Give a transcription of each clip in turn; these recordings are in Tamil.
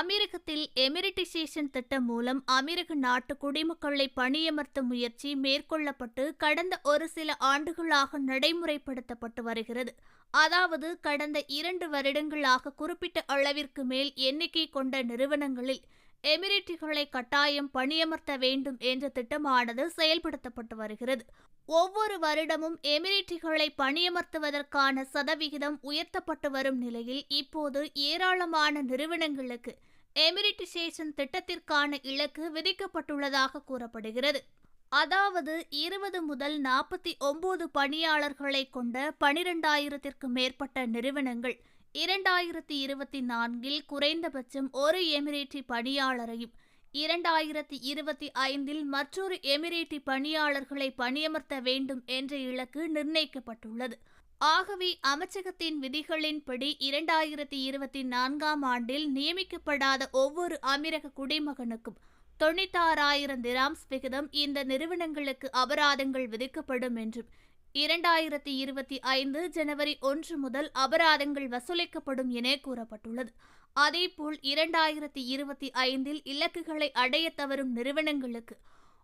அமெரிக்கத்தில் எமிரிட்டிசேஷன் திட்டம் மூலம் அமெரிக்க நாட்டு குடிமக்களை பணியமர்த்தும் முயற்சி மேற்கொள்ளப்பட்டு கடந்த ஒரு சில ஆண்டுகளாக நடைமுறைப்படுத்தப்பட்டு வருகிறது. அதாவது கடந்த இரண்டு வருடங்களாக குறிப்பிட்ட அளவிற்கு மேல் எண்ணிக்கை கொண்ட நிறுவனங்களில் எமிரேட்டிகளை கட்டாயம் பணியமர்த்த வேண்டும் என்ற திட்டமானது செயல்படுத்தப்பட்டு வருகிறது. ஒவ்வொரு வருடமும் எமிரேட்டிகளை பணியமர்த்துவதற்கான சதவிகிதம் உயர்த்தப்பட்டு வரும் நிலையில் இப்போது ஏராளமான நிறுவனங்களுக்கு எமிரிட்டிசேஷன் திட்டத்திற்கான இலக்கு விதிக்கப்பட்டுள்ளதாக கூறப்படுகிறது. அதாவது இருபது முதல் நாற்பத்தி ஒன்பது பணியாளர்களை கொண்ட பனிரெண்டாயிரத்திற்கு மேற்பட்ட நிறுவனங்கள் இரண்டாயிரத்தி இருபத்தி நான்கில் குறைந்தபட்சம் ஒரு எமிரேட்டி பணியாளரையும் இரண்டாயிரத்தி இருபத்தி ஐந்தில் மற்றொரு எமிரேட்டி பணியாளர்களை பணியமர்த்த வேண்டும் என்ற இலக்கு நிர்ணயிக்கப்பட்டுள்ளது. ஆகவே அமைச்சகத்தின் விதிகளின்படி இரண்டாயிரத்தி இருபத்தி நான்காம் ஆண்டில் நியமிக்கப்படாத ஒவ்வொரு அமீரக குடிமகனுக்கும் தொண்ணூத்தாறாயிரம் திராம்ஸ் விகிதம் இந்த நிறுவனங்களுக்கு அபராதங்கள் விதிக்கப்படும் என்றும் இரண்டாயிரத்தி இருபத்தி ஐந்து ஜனவரி ஒன்று முதல் அபராதங்கள் வசூலிக்கப்படும் என கூறப்பட்டுள்ளது. அதேபோல் இரண்டாயிரத்தி இருபத்தி ஐந்தில் இலக்குகளை அடைய தவறும் நிறுவனங்களுக்கு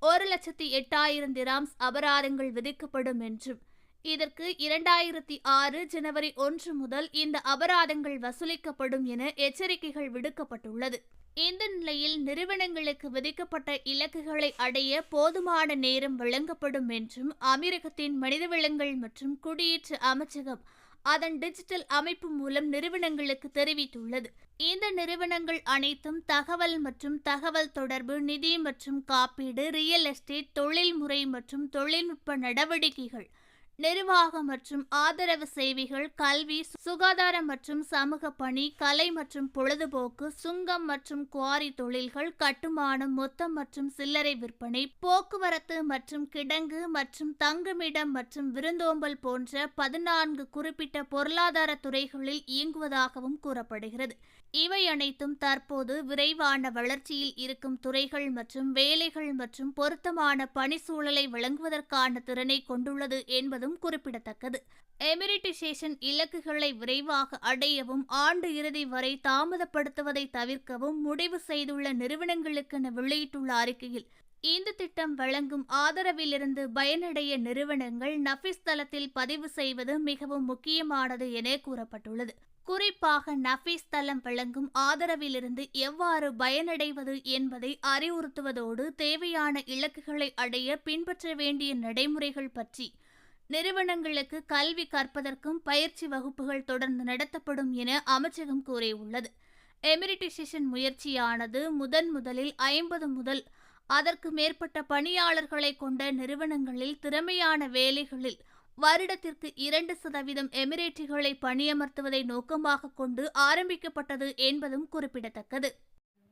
ஒரு லட்சத்தி எட்டாயிரம் திராம்ஸ் அபராதங்கள் விதிக்கப்படும் என்றும் இதற்கு இரண்டாயிரத்தி ஆறு ஜனவரி ஒன்று முதல் இந்த அபராதங்கள் வசூலிக்கப்படும் என எச்சரிக்கைகள் விடுக்கப்பட்டுள்ளது. இந்த நிலையில் நிறுவனங்களுக்கு விதிக்கப்பட்ட இலக்குகளை அடைய போதுமான நேரம் வழங்கப்படும் என்றும் அமெரிக்கத்தின் மனிதவளங்கள் மற்றும் குடியேற்ற அமைச்சகம் அதன் டிஜிட்டல் அமைப்பு மூலம் நிறுவனங்களுக்கு தெரிவித்துள்ளது. இந்த நிறுவனங்கள் அனைத்தும் தகவல் மற்றும் தகவல் தொடர்பு நிதி மற்றும் காப்பீடு ரியல் எஸ்டேட் தொழில்முறை மற்றும் தொழில்நுட்ப நடவடிக்கைகள் நிர்வாகம் மற்றும் ஆதரவு சேவைகள் கல்வி சுகாதாரம் மற்றும் சமூக பணி கலை மற்றும் பொழுதுபோக்கு சுங்கம் மற்றும் குவாரி தொழில்கள் கட்டுமானம் மொத்தம் மற்றும் சில்லறை விற்பனை போக்குவரத்து மற்றும் கிடங்கு மற்றும் தங்குமிடம் மற்றும் விருந்தோம்பல் போன்ற பதினான்கு குறிப்பிட்ட பொருளாதார துறைகளில் இயங்குவதாகவும் கூறப்படுகிறது. இவை அனைத்தும் தற்போது விரைவான வளர்ச்சியில் இருக்கும் துறைகள் மற்றும் வேலைகள் மற்றும் பொருத்தமான பணிச்சூழலை வழங்குவதற்கான திறனை கொண்டுள்ளது என்பதும் குறிப்பிடத்தக்கது. எமிரிட்டிசேஷன் இலக்குகளை விரைவாக அடையவும் ஆண்டு இறுதி வரை தாமதப்படுத்துவதை தவிர்க்கவும் முடிவு செய்துள்ள நிறுவனங்களுக்கென வெளியிட்டுள்ள அறிக்கையில் இந்த திட்டம் வழங்கும் ஆதரவிலிருந்து பயனடைய நிறுவனங்கள் நஃபிஸ் தளத்தில் பதிவு செய்வது மிகவும் முக்கியமானது என கூறப்பட்டுள்ளது. குறிப்பாக நஃபீஸ் தளம் வழங்கும் ஆதரவிலிருந்து எவ்வாறு பயனடைவது என்பதை அறிவுறுத்துவதோடு தேவையான இலக்குகளை அடைய பின்பற்ற வேண்டிய நடைமுறைகள் பற்றி நிறுவனங்களுக்கு கல்வி கற்பதற்கும் பயிற்சி வகுப்புகள் தொடர்ந்து நடத்தப்படும் என அமைச்சகம் கூறியுள்ளது. எமிரிட்டிசேஷன் முயற்சியானது முதன் முதலில் ஐம்பது முதல் அதற்கு மேற்பட்ட பணியாளர்களை கொண்ட நிறுவனங்களில் திறமையான வேலைகளில் வருடத்திற்கு இரண்டு சதவீதம் எமிரேட்டிகளை பணியமர்த்துவதை நோக்கமாக கொண்டு ஆரம்பிக்கப்பட்டது என்பதும் குறிப்பிடத்தக்கது.